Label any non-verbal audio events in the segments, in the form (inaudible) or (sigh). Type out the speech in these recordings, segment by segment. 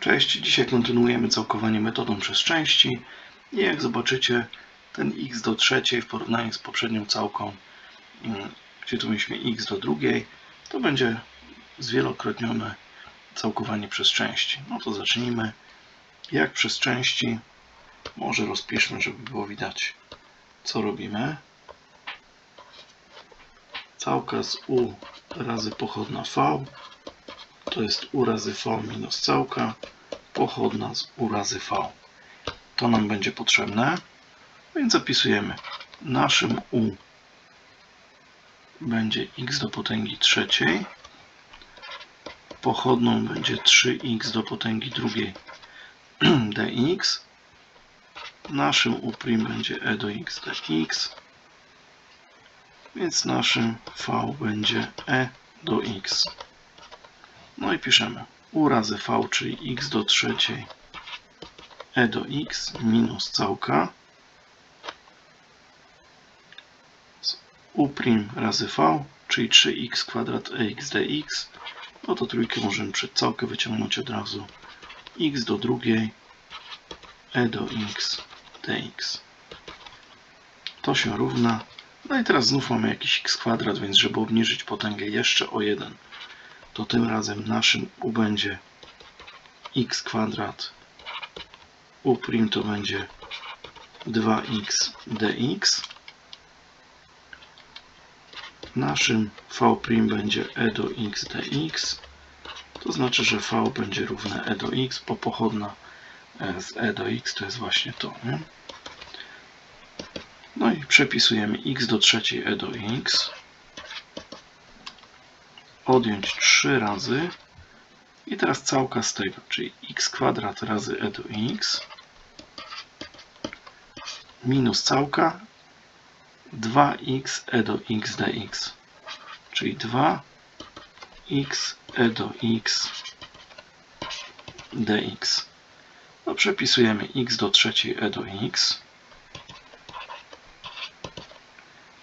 Cześć, dzisiaj kontynuujemy całkowanie metodą przez części i jak zobaczycie ten x do trzeciej w porównaniu z poprzednią całką, mm, gdzie tu mieliśmy x do drugiej, to będzie zwielokrotnione całkowanie przez części. No to zacznijmy. Jak przez części, może rozpiszmy, żeby było widać co robimy. Całka z u razy pochodna v to jest u razy v minus całka pochodna z u razy v. To nam będzie potrzebne, więc zapisujemy. Naszym u będzie x do potęgi trzeciej, pochodną będzie 3x do potęgi drugiej (clears throat) dx, naszym u' będzie e do x dx, więc naszym v będzie e do x. No i piszemy u razy v, czyli x do trzeciej e do x minus całka z u' razy v, czyli 3x kwadrat ex dx. No to trójkę możemy przed całkę wyciągnąć od razu x do drugiej e do x dx. To się równa. No i teraz znów mamy jakiś x kwadrat, więc żeby obniżyć potęgę jeszcze o 1, to tym razem naszym u będzie x kwadrat u' to będzie 2x dx naszym v' będzie e do x dx to znaczy, że v będzie równe e do x, bo pochodna e z e do x to jest właśnie to. Nie? No i przepisujemy x do trzeciej e do x odjąć 3 razy. I teraz całka z tego, czyli x kwadrat razy e do x minus całka 2x e do x dx, czyli 2x e do x dx. No, przepisujemy x do trzeciej e do x.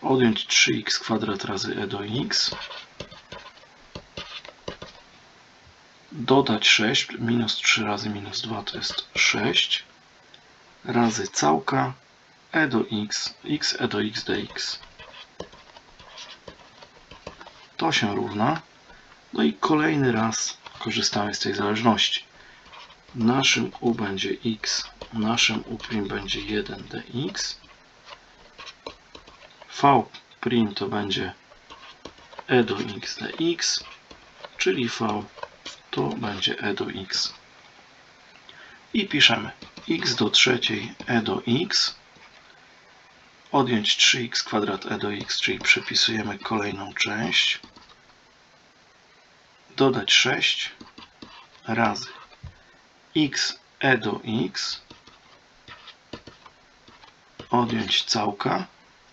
Odjąć 3x kwadrat razy e do x dodać 6, minus 3 razy minus 2 to jest 6, razy całka e do x, x e do x dx. To się równa. No i kolejny raz korzystamy z tej zależności. Naszym u będzie x, naszym u' będzie 1 dx. v' to będzie e do x dx, czyli v to będzie e do x. I piszemy x do trzeciej e do x odjąć 3x kwadrat e do x, czyli przepisujemy kolejną część dodać 6 razy x e do x odjąć całka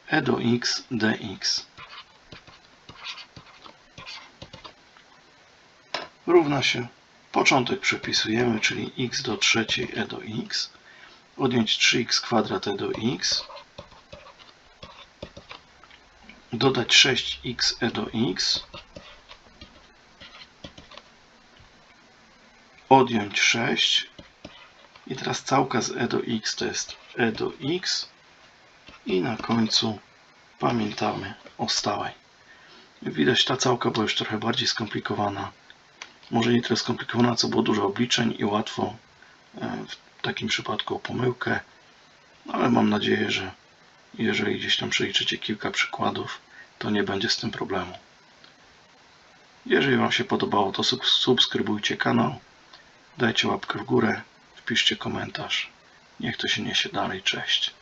e do x dx. Równa się. Początek przepisujemy, czyli x do trzeciej e do x, odjąć 3x kwadrat e do x, dodać 6x e do x, odjąć 6 i teraz całka z e do x to jest e do x. I na końcu pamiętamy o stałej. Widać ta całka była już trochę bardziej skomplikowana może nie tyle skomplikowana, co było dużo obliczeń i łatwo e, w takim przypadku o pomyłkę, ale mam nadzieję, że jeżeli gdzieś tam przeliczycie kilka przykładów, to nie będzie z tym problemu. Jeżeli Wam się podobało, to subskrybujcie kanał, dajcie łapkę w górę, wpiszcie komentarz. Niech to się niesie dalej. Cześć.